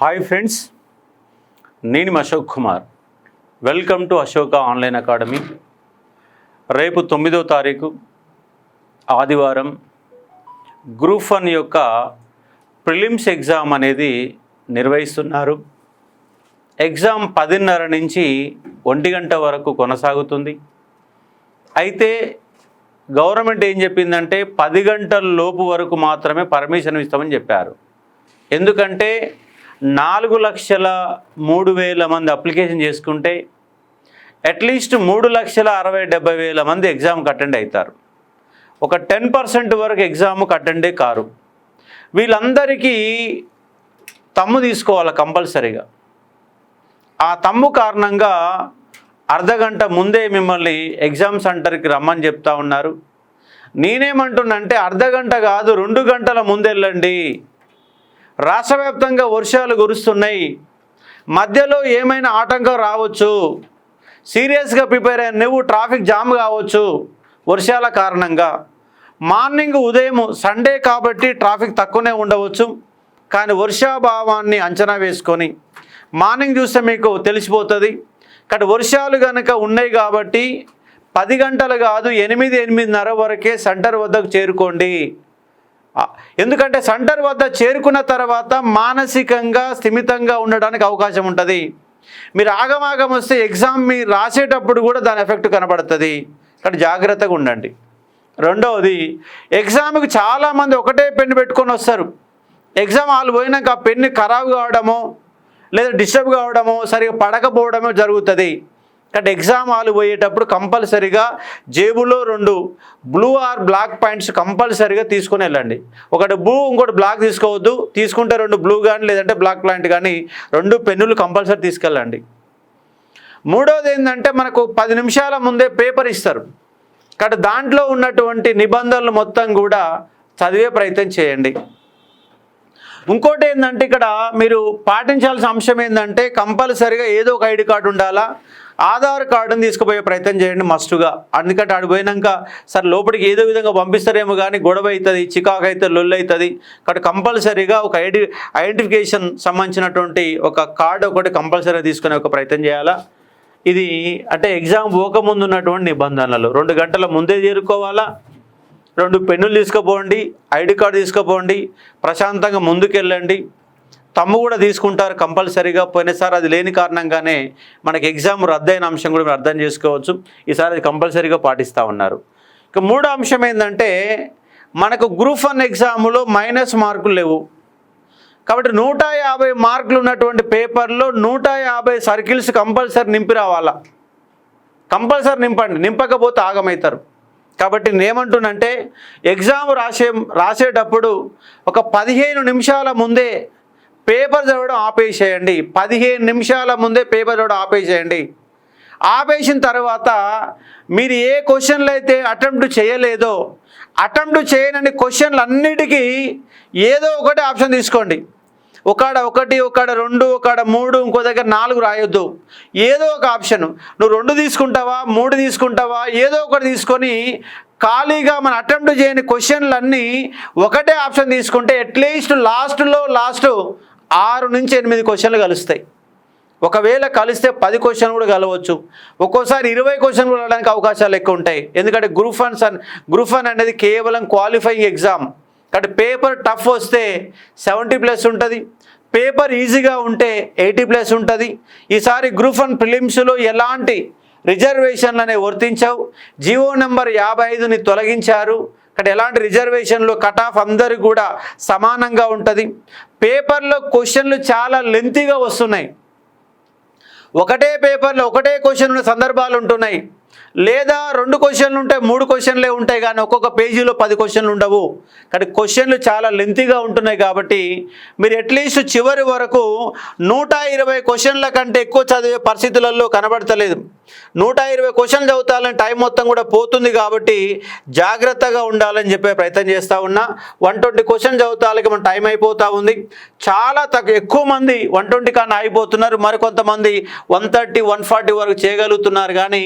Hi friends నేను Ashok Kumar. Welcome to Ashoka online academy. రేపు తొమ్మిదో తారీఖు ఆదివారం గ్రూప్ వన్ యొక్క ప్రిలిమ్స్ ఎగ్జామ్ అనేది నిర్వహిస్తున్నారు. ఎగ్జామ్ పదిన్నర నుంచి ఒంటి గంట వరకు కొనసాగుతుంది. అయితే గవర్నమెంట్ ఏం చెప్పిందంటే పది గంటల లోపు వరకు మాత్రమే పర్మిషన్ ఇస్తామని చెప్పారు. ఎందుకంటే నాలుగు లక్షల మూడు వేల మంది అప్లికేషన్ చేసుకుంటే అట్లీస్ట్ మూడు లక్షల అరవై డెబ్బై వేల మంది ఎగ్జామ్కి అటెండ్ అవుతారు. ఒక టెన్ పర్సెంట్ వరకు ఎగ్జామ్కి అటెండే కారు. వీళ్ళందరికీ తమ్ము తీసుకోవాలి కంపల్సరీగా. ఆ తమ్ము కారణంగా అర్ధ గంట ముందే మిమ్మల్ని ఎగ్జామ్ సెంటర్కి రమ్మని చెప్తా ఉన్నారు. నేనేమంటున్నంటే అర్ధ గంట కాదు రెండు గంటల ముందెళ్ళండి రాష్ట్ర వ్యాప్తంగా వర్షాలు కురుస్తున్నాయి. మధ్యలో ఏమైనా ఆటంకం రావచ్చు. సీరియస్గా ప్రిపేర్ అయిన నువ్వు ట్రాఫిక్ జామ్ కావచ్చు వర్షాల కారణంగా. మార్నింగ్ ఉదయం సండే కాబట్టి ట్రాఫిక్ తక్కువనే ఉండవచ్చు. కానీ వర్షాభావాన్ని అంచనా వేసుకొని మార్నింగ్ చూస్తే మీకు తెలిసిపోతుంది. కానీ వర్షాలు కనుక ఉన్నాయి కాబట్టి పది గంటలు కాదు ఎనిమిది ఎనిమిదిన్నర వరకే సెంటర్ వద్దకు చేరుకోండి. ఎందుకంటే సెంటర్ వద్ద చేరుకున్న తర్వాత మానసికంగా స్థిమితంగా ఉండడానికి అవకాశం ఉంటుంది. మీరు ఆగమాగం వస్తే ఎగ్జామ్ మీరు రాసేటప్పుడు కూడా దాని ఎఫెక్ట్ కనబడుతుంది. కానీ జాగ్రత్తగా ఉండండి. రెండవది ఎగ్జామ్కి చాలామంది ఒకటే పెన్ను పెట్టుకొని వస్తారు. ఎగ్జామ్ వాళ్ళు పోయినాక ఆ పెన్ను ఖరాబ్ కావడమో లేదా డిస్టర్బ్ కావడమో సరిగా పడకపోవడమో జరుగుతుంది. కాబట్టి ఎగ్జామ్ హాల్ పోయేటప్పుడు కంపల్సరీగా జేబులో రెండు బ్లూ ఆర్ బ్లాక్ పాయింట్స్ కంపల్సరీగా తీసుకొని వెళ్ళండి. ఒకటి బ్లూ ఇంకోటి బ్లాక్ తీసుకోవద్దు. తీసుకుంటే రెండు బ్లూ కానీ లేదంటే బ్లాక్ పాయింట్ కానీ రెండు పెన్నులు కంపల్సరీ తీసుకెళ్ళండి. మూడోది ఏంటంటే మనకు పది నిమిషాల ముందే పేపర్ ఇస్తారు. కాబట్టి దాంట్లో ఉన్నటువంటి నిబంధనలు మొత్తం కూడా చదివే ప్రయత్నం చేయండి. ఇంకోటి ఏంటంటే ఇక్కడ మీరు పాటించాల్సిన అంశం ఏంటంటే కంపల్సరిగా ఏదో ఒక ఐడి కార్డు ఉండాలా? ఆధార్ కార్డుని తీసుకుపోయే ప్రయత్నం చేయండి మస్టుగా అందుకంటే ఆడు పోయినాక సరే లోపలికి ఏదో విధంగా పంపిస్తారేమో కానీ గొడవ అవుతుంది చికాకు అవుతుంది లొల్లు అవుతుంది. కాబట్టి కంపల్సరీగా ఒక ఐడి ఐడెంటిఫికేషన్ సంబంధించినటువంటి ఒక కార్డు ఒకటి కంపల్సరీగా తీసుకునే ఒక ప్రయత్నం చేయాలా? ఇది అంటే ఎగ్జామ్ పోకముందు ఉన్నటువంటి నిబంధనలు. రెండు గంటల ముందే చేరుకోవాలా? రెండు పెన్నులు తీసుకుపోండి ఐడి కార్డు తీసుకుపోండి ప్రశాంతంగా ముందుకెళ్ళండి. తమ్ము కూడా తీసుకుంటారు కంపల్సరీగా. పోయినసారి అది లేని కారణంగానే మనకి ఎగ్జామ్ రద్దయిన అంశం కూడా మీరు అర్థం చేసుకోవచ్చు. ఈసారి అది కంపల్సరీగా పాటిస్తూ ఉన్నారు. ఇక మూడో అంశం ఏంటంటే మనకు గ్రూప్ వన్ ఎగ్జామ్లో మైనస్ మార్కులు లేవు. కాబట్టి నూట యాభై మార్కులు ఉన్నటువంటి పేపర్లో నూట యాభై సర్కిల్స్ కంపల్సరీ నింపి రావాలా? కంపల్సరీ నింపండి. నింపకపోతే ఆగమవుతారు కాబట్టి నేనేమంటున్నంటే ఎగ్జామ్ రాసే రాసేటప్పుడు ఒక పదిహేను నిమిషాల ముందే పేపర్ చదవడం ఆపేసేయండి. పదిహేను నిమిషాల ముందే పేపర్ చదవడం ఆపేసేయండి. ఆపేసిన తర్వాత మీరు ఏ క్వశ్చన్లు అయితే అటెంప్ట్ చేయలేదో అటెంప్ట్ చేయనని క్వశ్చన్లు అన్నిటికీ ఏదో ఒకటి ఆప్షన్ తీసుకోండి. ఒకడ ఒకటి ఒకడ రెండు ఒకడ మూడు ఇంకో దగ్గర నాలుగు రాయొద్దు. ఏదో ఒక ఆప్షన్. నువ్వు రెండు తీసుకుంటావా మూడు తీసుకుంటావా ఏదో ఒకటి తీసుకొని ఖాళీగా మన అటెంప్ట్ చేయని క్వశ్చన్లన్నీ ఒకటే ఆప్షన్ తీసుకుంటే అట్లీస్ట్ లాస్ట్లో లాస్ట్ ఆరు నుంచి ఎనిమిది క్వశ్చన్లు కలుస్తాయి. ఒకవేళ కలిస్తే పది క్వశ్చన్ కూడా కలవచ్చు. ఒక్కోసారి ఇరవై క్వశ్చన్ కూడా రావడానికి అవకాశాలు ఎక్కువ ఉంటాయి. ఎందుకంటే గ్రూప్ వన్ సన్ గ్రూప్ వన్ అనేది కేవలం క్వాలిఫైయింగ్ ఎగ్జామ్ కాబట్టి పేపర్ టఫ్ వస్తే సెవెంటీ ప్లస్ ఉంటుంది. పేపర్ ఈజీగా ఉంటే ఎయిటీ ప్లస్ ఉంటుంది. ఈసారి గ్రూప్ వన్ ప్రిలిమ్స్లో ఎలాంటి రిజర్వేషన్లు అనేవి వర్తించవు. జీవో నెంబర్ యాభై ఐదుని తొలగించారు. ఇక్కడ ఎలాంటి రిజర్వేషన్లు కట్ ఆఫ్ అందరికి కూడా సమానంగా ఉంటుంది. పేపర్లో క్వశ్చన్లు చాలా లెంతీగా వస్తున్నాయి. ఒకటే పేపర్లో ఒకటే క్వశ్చన్ ఉన్న సందర్భాలు ఉంటున్నాయి. లేదా రెండు క్వశ్చన్లు ఉంటాయి మూడు క్వశ్చన్లే ఉంటాయి కానీ ఒక్కొక్క పేజీలో పది క్వశ్చన్లు ఉండవు. కానీ క్వశ్చన్లు చాలా లెంతీగా ఉంటున్నాయి కాబట్టి మీరు అట్లీస్ట్ చివరి వరకు నూట ఇరవై క్వశ్చన్ల కంటే ఎక్కువ చదివే పరిస్థితులలో కనబడతలేదు. నూట ఇరవై క్వశ్చన్లు చదువుతాలని టైం మొత్తం కూడా పోతుంది కాబట్టి జాగ్రత్తగా ఉండాలని చెప్పే ప్రయత్నం చేస్తూ ఉన్నా. వన్ ట్వంటీ క్వశ్చన్ చదువుతాలకి మన టైం అయిపోతూ ఉంది. చాలా తక్కువ ఎక్కువ మంది వన్ ట్వంటీ కన్నా అయిపోతున్నారు మరికొంతమంది వన్ థర్టీ వన్ ఫార్టీ వరకు చేయగలుగుతున్నారు కానీ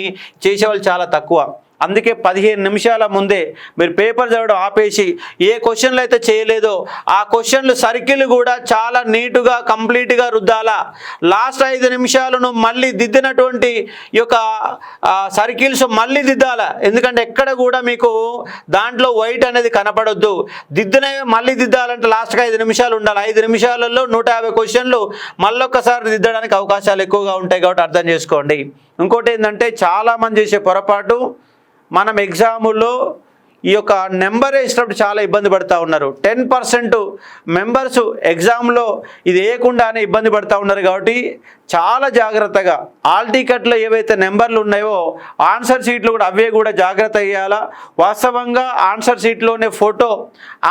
చేసేవాళ్ళు చాలా తక్కువ. అందుకే పదిహేను నిమిషాల ముందే మీరు పేపర్ చదవడం ఆపేసి ఏ క్వశ్చన్లు అయితే చేయలేదో ఆ క్వశ్చన్లు సర్కిల్ కూడా చాలా నీటుగా కంప్లీట్గా రుద్దాలా. లాస్ట్ ఐదు నిమిషాలను మళ్ళీ దిద్దినటువంటి యొక్క సర్కిల్స్ మళ్ళీ దిద్దాలా. ఎందుకంటే ఎక్కడ కూడా మీకు దాంట్లో వైట్ అనేది కనపడొద్దు. దిద్దిన మళ్ళీ దిద్దాలంటే లాస్ట్కి ఐదు నిమిషాలు ఉండాలి. ఐదు నిమిషాలలో నూట యాభై క్వశ్చన్లు మళ్ళొక్కసారి దిద్దడానికి అవకాశాలు ఎక్కువగా ఉంటాయి కాబట్టి అర్థం చేసుకోండి. ఇంకోటి ఏంటంటే చాలామంది చేసే పొరపాటు మనం ఎగ్జాముల్లో ఈ యొక్క నెంబర్ వేసినప్పుడు చాలా ఇబ్బంది పడుతూ ఉన్నారు. టెన్ పర్సెంట్ మెంబర్స్ ఎగ్జామ్లో ఇది వేయకుండానే ఇబ్బంది పడుతూ ఉన్నారు కాబట్టి చాలా జాగ్రత్తగా ఆల్ టికెట్లో ఏవైతే నెంబర్లు ఉన్నాయో ఆన్సర్ షీట్లు కూడా అవే కూడా జాగ్రత్త అయ్యాలా వాస్తవంగా ఆన్సర్ షీట్లోనే ఫోటో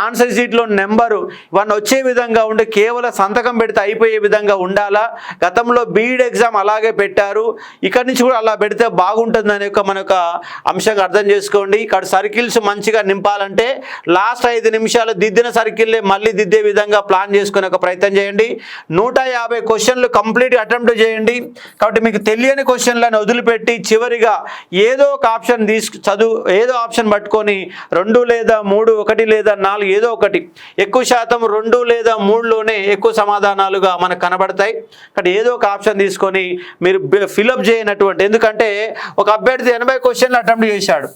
ఆన్సర్ షీట్లో నెంబరు ఇవన్నీ వచ్చే విధంగా ఉండి కేవలం సంతకం పెడితే అయిపోయే విధంగా ఉండాలా. గతంలో బీఈడ్ ఎగ్జామ్ అలాగే పెట్టారు. ఇక్కడి నుంచి కూడా అలా పెడితే బాగుంటుంది అనే ఒక మన యొక్క అంశంగా అర్థం చేసుకోండి. ఇక్కడ సర్కిల్స్ మంచిగా నింపాలంటే లాస్ట్ ఐదు నిమిషాలు దిద్దిన సర్కిల్లే మళ్ళీ దిద్దే విధంగా ప్లాన్ చేసుకునే ఒక ప్రయత్నం చేయండి. నూట యాభై క్వశ్చన్లు కంప్లీట్ అటెంప్ట్ చేయండి. కాబట్టి మీకు తెలియని క్వశ్చన్లను వదిలిపెట్టి చివరిగా ఏదో ఒక ఆప్షన్ తీసుకు చదువు ఏదో ఆప్షన్ పట్టుకొని రెండు లేదా మూడు ఒకటి లేదా నాలుగు ఏదో ఒకటి ఎక్కువ శాతం రెండు లేదా మూడులోనే ఎక్కువ సమాధానాలుగా మనకు కనబడతాయి. కాబట్టి ఏదో ఒక ఆప్షన్ తీసుకొని మీరు ఫిలప్ చేయనటువంటి ఎందుకంటే ఒక అభ్యర్థి ఎనభై క్వశ్చన్లు అటెంప్ట్ చేశాడు.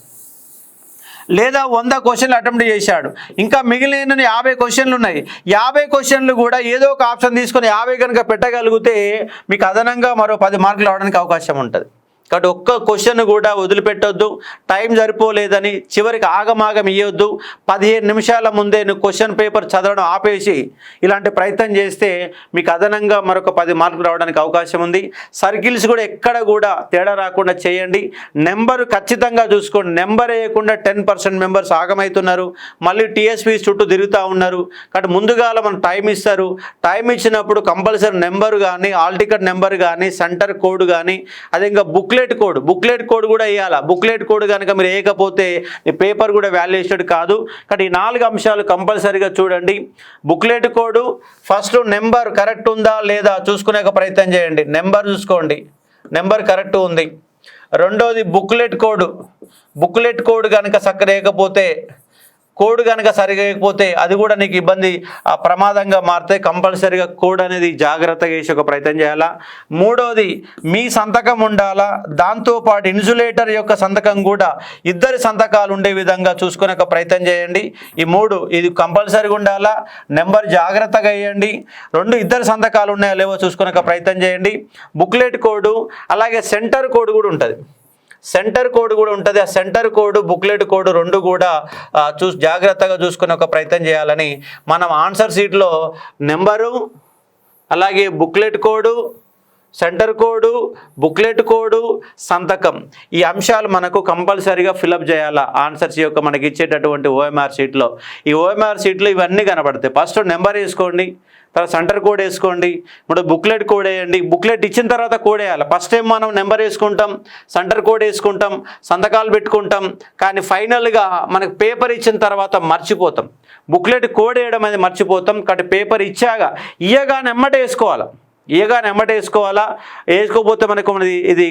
లేదా వంద క్వశ్చన్లు అటెంప్ట్ చేశాడు. ఇంకా మిగిలిన యాభై క్వశ్చన్లు ఉన్నాయి. యాభై క్వశ్చన్లు కూడా ఏదో ఒక ఆప్షన్ తీసుకొని యాభై కనుక పెట్టగలిగితే మీకు అదనంగా మరో పది మార్కులు అవడానికి అవకాశం ఉంటుంది. కాబట్టి ఒక్క క్వశ్చన్ కూడా వదిలిపెట్టొద్దు. టైం సరిపోలేదని చివరికి ఆగమాగం ఇవ్వద్దు పదిహేను నిమిషాల ముందే నువ్వు క్వశ్చన్ పేపర్ చదవడం ఆపేసి ఇలాంటి ప్రయత్నం చేస్తే మీకు అదనంగా మరొక పది మార్కులు రావడానికి అవకాశం ఉంది. సర్కిల్స్ కూడా ఎక్కడ కూడా తేడా రాకుండా చేయండి. నెంబర్ ఖచ్చితంగా చూసుకోండి. నెంబర్ వేయకుండా టెన్ పర్సెంట్ మెంబర్స్ ఆగమవుతున్నారు మళ్ళీ టీఎస్పీస్ చుట్టూ తిరుగుతూ ఉన్నారు. కాబట్టి ముందుగాల మనం టైం ఇస్తారు. టైం ఇచ్చినప్పుడు కంపల్సరీ నెంబర్ కానీ ఆల్ టికెట్ నెంబర్ కానీ సెంటర్ కోడ్ కానీ అదే ఇంకా బుక్లెట్ కోడ్ బుక్లెట్ కోడ్ కూడా వేయాలా? బుక్లెట్ కోడ్ కనుక మీరు వేయకపోతే ఈ పేపర్ కూడా వాల్యుయేటెడ్ కాదు. కానీ ఈ నాలుగు అంశాలు కంపల్సరీగా చూడండి. Booklet code first number correct ఉందా లేదా చూసుకునే ప్రయత్నం చేయండి. నెంబర్ చూసుకోండి. నెంబర్ కరెక్ట్ ఉంది. రెండోది బుక్లెట్ కోడ్. బుక్లెట్ కోడ్ కనుక సక్కరేయకపోతే కోడ్ కనుక సరిగకపోతే అది కూడా నీకు ఇబ్బంది. ఆ, ప్రమాదంగా మారితే కంపల్సరీగా కోడ్ అనేది జాగ్రత్తగా వేసి ఒక ప్రయత్నం చేయాలా? మూడోది మీ సంతకం ఉండాలా? దాంతోపాటు ఇన్సులేటర్ యొక్క సంతకం కూడా ఇద్దరి సంతకాలు ఉండే విధంగా చూసుకునే ఒక ప్రయత్నం చేయండి. ఈ మూడు ఇది కంపల్సరీగా ఉండాలా? నెంబర్ జాగ్రత్తగా వేయండి. రెండు ఇద్దరు సంతకాలు ఉన్నాయో లేవో చూసుకునే ఒక ప్రయత్నం చేయండి. బుక్లెట్ కోడ్ అలాగే సెంటర్ కోడ్ కూడా ఉంటుంది. సెంటర్ కోడ్ కూడా ఉంటుంది. ఆ సెంటర్ కోడ్ బుక్లెట్ కోడ్ రెండు కూడా చూ చూసి జాగ్రత్తగా చూసుకునే ఒక ప్రయత్నం చేయాలని మనం ఆన్సర్ షీట్లో నెంబరు అలాగే booklet code centre code booklet code సంతకం. ఈ అంశాలు మనకు కంపల్సరీగా ఫిలప్ చేయాలా? ఆన్సర్స్ యొక్క మనకి ఇచ్చేటటువంటి ఓఎంఆర్ షీట్లో. ఈ ఓఎంఆర్ షీట్లో ఇవన్నీ కనబడతాయి. ఫస్ట్ నెంబర్ వేసుకోండి తర్వాత సెంటర్ కోడ్ వేసుకోండి ఇప్పుడు బుక్లెట్ కోడ్ వేయండి. బుక్లెట్ ఇచ్చిన తర్వాత కోడ్ వేయాలి. ఫస్ట్ టైం మనం నెంబర్ వేసుకుంటాం సెంటర్ కోడ్ వేసుకుంటాం సంతకాలు పెట్టుకుంటాం కానీ ఫైనల్గా మనకు పేపర్ ఇచ్చిన తర్వాత మర్చిపోతాం. బుక్లెట్ కోడ్ వేయడం అనేది మర్చిపోతాం కాబట్టి పేపర్ ఇచ్చాక ఇయ్యగానే ఎమ్మట వేసుకోవాలి? ఇయ్యగా నెమ్మట వేసుకోవాలా? వేసుకోకపోతే మనకు మనది ఇది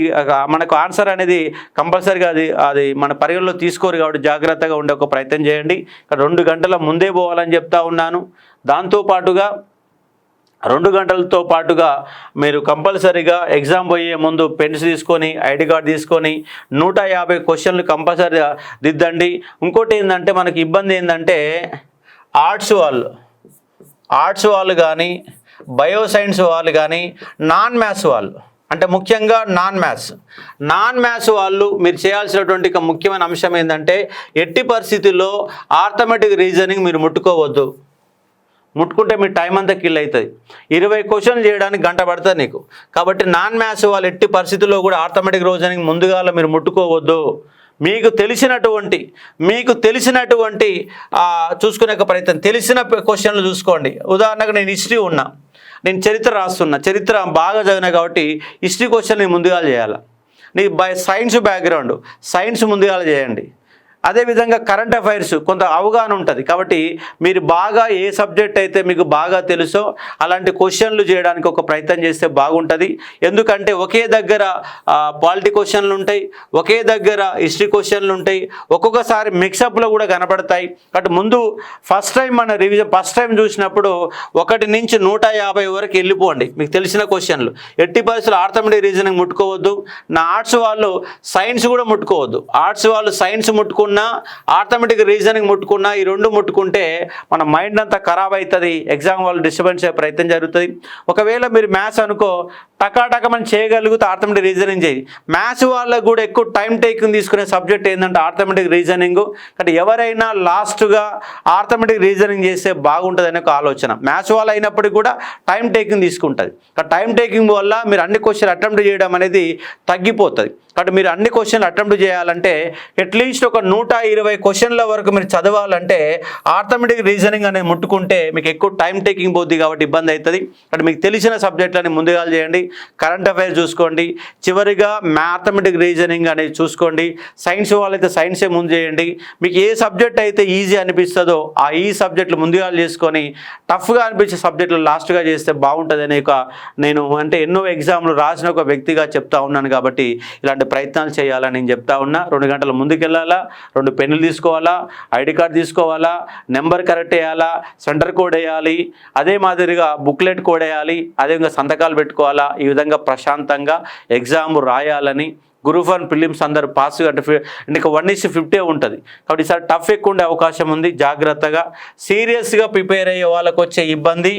మనకు ఆన్సర్ అనేది కంపల్సరీగా అది అది మన పరిగణలో తీసుకోరు కాబట్టి జాగ్రత్తగా ఉండే ఒక ప్రయత్నం చేయండి. రెండు గంటల ముందే పోవాలని చెప్తా ఉన్నాను. దాంతోపాటుగా రెండు గంటలతో పాటుగా మీరు కంపల్సరీగా ఎగ్జామ్ పోయే ముందు పెన్స్ తీసుకొని ఐడి కార్డ్ తీసుకొని నూట యాభై క్వశ్చన్లు కంపల్సరీగా దిద్దండి. ఇంకోటి ఏంటంటే మనకి ఇబ్బంది ఏంటంటే ఆర్ట్స్ వాళ్ళు ఆర్ట్స్ వాళ్ళు కానీ బయో సైన్స్ వాళ్ళు కానీ నాన్ మ్యాథ్స్ వాళ్ళు అంటే ముఖ్యంగా నాన్ మ్యాథ్స్. నాన్ మ్యాథ్స్ వాళ్ళు మీరు చేయాల్సినటువంటి ఒక ముఖ్యమైన అంశం ఏంటంటే ఎట్టి పరిస్థితుల్లో ఆర్థమెటిక్ రీజనింగ్ మీరు ముట్టుకోవద్దు. ముట్టుకుంటే మీ టైం అంతా కిల్ అవుతుంది. ఇరవై క్వశ్చన్లు చేయడానికి గంట పడుతుంది నీకు. కాబట్టి నాన్ మ్యాథ్స్ వాళ్ళు ఎట్టి పరిస్థితుల్లో కూడా ఆర్థమెటిక్ రీజనింగ్ ముందుగా మీరు ముట్టుకోవద్దు. మీకు తెలిసినటువంటి మీకు తెలిసినటువంటి చూసుకునే ప్రయత్నం తెలిసిన క్వశ్చన్లు చూసుకోండి. ఉదాహరణకు నేను హిస్టరీ ఉన్నా. నేను చరిత్ర రాస్తున్నా. చరిత్ర బాగా చదివినా కాబట్టి హిస్టరీ క్వశ్చన్ నేను ముందుగా చేయాలి? నీ బై సైన్స్ బ్యాక్గ్రౌండ్ సైన్స్ ముందుగా చేయండి. అదేవిధంగా కరెంట్ అఫైర్స్ కొంత అవగాహన ఉంటుంది. కాబట్టి మీరు బాగా ఏ సబ్జెక్ట్ అయితే మీకు బాగా తెలుసో అలాంటి క్వశ్చన్లు చేయడానికి ఒక ప్రయత్నం చేస్తే బాగుంటుంది. ఎందుకంటే ఒకే దగ్గర పాలిటీ క్వశ్చన్లు ఉంటాయి ఒకే దగ్గర హిస్టరీ క్వశ్చన్లు ఉంటాయి ఒక్కొక్కసారి మిక్సప్లో కూడా కనపడతాయి. కాబట్టి ముందు ఫస్ట్ టైం మన రివిజన్ ఫస్ట్ టైం చూసినప్పుడు ఒకటి నుంచి నూట యాభై వరకు వెళ్ళిపోండి. మీకు తెలిసిన క్వశ్చన్లు ఎట్టి పరిస్థితులు ఆర్థమెటిక్ రీజనింగ్ ముట్టుకోవద్దు. నా ఆర్ట్స్ వాళ్ళు సైన్స్ కూడా ముట్టుకోవద్దు. ఆర్ట్స్ వాళ్ళు సైన్స్ ముట్టుకున్నా ఆర్థమెటిక్ రీజనింగ్ ముట్టుకున్నా ఈ రెండు ముట్టుకుంటే మన మైండ్ అంతా ఖరాబ్ అవుతుంది. ఎగ్జామ్ వాళ్ళు డిస్టర్బెన్స్ అయ్యే ప్రయత్నం జరుగుతుంది. ఒకవేళ మీరు మ్యాథ్స్ అనుకో టకాటకమని చేయగలుగుతూ ఆర్థమెటిక్ రీజనింగ్ చేయి. మ్యాథ్స్ వాళ్ళకు కూడా ఎక్కువ టైం టేకింగ్ తీసుకునే సబ్జెక్ట్ ఏంటంటే ఆర్థమెటిక్ రీజనింగ్. కాబట్టి ఎవరైనా లాస్ట్గా ఆర్థమెటిక్ రీజనింగ్ చేస్తే బాగుంటుంది ఒక ఆలోచన. మ్యాథ్స్ వాళ్ళు అయినప్పటికీ కూడా టైం టేకింగ్ తీసుకుంటుంది. టైం టేకింగ్ వల్ల మీరు అన్ని క్వశ్చన్ అటెంప్ట్ చేయడం అనేది తగ్గిపోతుంది. కాబట్టి మీరు అన్ని క్వశ్చన్లు అటెంప్ట్ చేయాలంటే అట్లీస్ట్ ఒక నూట ఇరవై క్వశ్చన్ల వరకు మీరు చదవాలంటే ఆర్థమెటిక్ రీజనింగ్ అనేది ముట్టుకుంటే మీకు ఎక్కువ టైం టేకింగ్ పోద్ది కాబట్టి ఇబ్బంది అవుతుంది. కాబట్టి మీకు తెలిసిన సబ్జెక్టులని ముందుగా చేయండి. కరెంట్ అఫైర్స్ చూసుకోండి. చివరిగా మ్యాథమెటిక్ రీజనింగ్ అనేది చూసుకోండి. సైన్స్ వాళ్ళైతే సైన్సే ముందు చేయండి. మీకు ఏ సబ్జెక్ట్ అయితే ఈజీ అనిపిస్తుందో ఆ ఈ సబ్జెక్టులు ముందుగా చేసుకొని టఫ్గా అనిపించే సబ్జెక్టులు లాస్ట్గా చేస్తే బాగుంటుంది అనే ఒక నేను అంటే ఎన్నో ఎగ్జామ్లు రాసిన ఒక వ్యక్తిగా చెప్తా ఉన్నాను కాబట్టి ఇలాంటి ప్రయత్నాలు చేయాలని నేను చెప్తా ఉన్నా. రెండు గంటల ముందుకెళ్ళాలా? రెండు పెన్నులు తీసుకోవాలా? ఐడి కార్డు తీసుకోవాలా? నెంబర్ కరెక్ట్ వేయాలా? సెంటర్ కోడ్ వేయాలి? అదే మాదిరిగా బుక్లెట్ కోడ్ వేయాలి? అదేవిధంగా సంతకాలు పెట్టుకోవాలా? ఈ విధంగా ప్రశాంతంగా ఎగ్జామ్ రాయాలని గ్రూప్ వన్ ఫిలిమ్స్ అందరు పాస్ అంటే ఇంకా వన్ ఇస్ ఫిఫ్టీ ఉంటుంది. కాబట్టి ఈసారి టఫ్ ఎక్కువ ఉండే అవకాశం ఉంది. జాగ్రత్తగా సీరియస్గా ప్రిపేర్ అయ్యే వాళ్ళకు వచ్చే ఇబ్బంది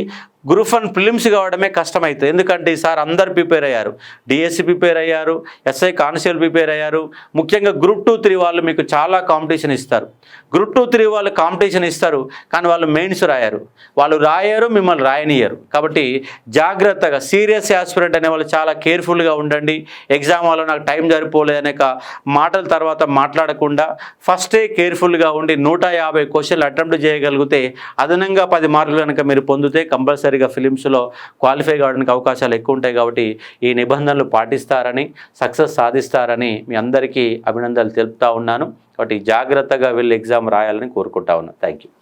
గ్రూప్ వన్ ఫిలిమ్స్ కావడమే కష్టమవుతుంది ఎందుకంటే ఈసారి అందరు ప్రిపేర్ అయ్యారు. డిఎస్సి ప్రిపేర్ అయ్యారు ఎస్ఐ కానిస్టేబుల్ ప్రిపేర్ అయ్యారు. ముఖ్యంగా గ్రూప్ టూ త్రీ వాళ్ళు మీకు చాలా కాంపిటీషన్ ఇస్తారు. గ్రూప్ టూ త్రీ వాళ్ళు కాంపిటీషన్ ఇస్తారు కానీ వాళ్ళు మెయిన్స్ రాయారు. వాళ్ళు రాయరు మిమ్మల్ని రాయనియరు. కాబట్టి జాగ్రత్తగా సీరియస్ యాస్పిరెంట్ అనే వాళ్ళు చాలా కేర్ఫుల్గా ఉండండి. ఎగ్జామ్ వాళ్ళు నాకు టైం సరిపోలేదు మాటల తర్వాత మాట్లాడకుండా ఫస్టే కేర్ఫుల్గా ఉండి నూట యాభై క్వశ్చన్లు అటెంప్ట్ చేయగలిగితే అదనంగా పది మార్కులు కనుక మీరు పొందితే కంపల్సరీ కంపల్సరీగా ఫిలిమ్స్లో క్వాలిఫై కావడానికి అవకాశాలు ఎక్కువ ఉంటాయి కాబట్టి ఈ నిబంధనలు పాటిస్తారని సక్సెస్ సాధిస్తారని మీ అందరికీ అభినందనలు తెలుపుతా ఉన్నాను. కాబట్టి జాగ్రత్తగా వెళ్ళి ఎగ్జామ్ రాయాలని కోరుకుంటా ఉన్నాను థ్యాంక్ యూ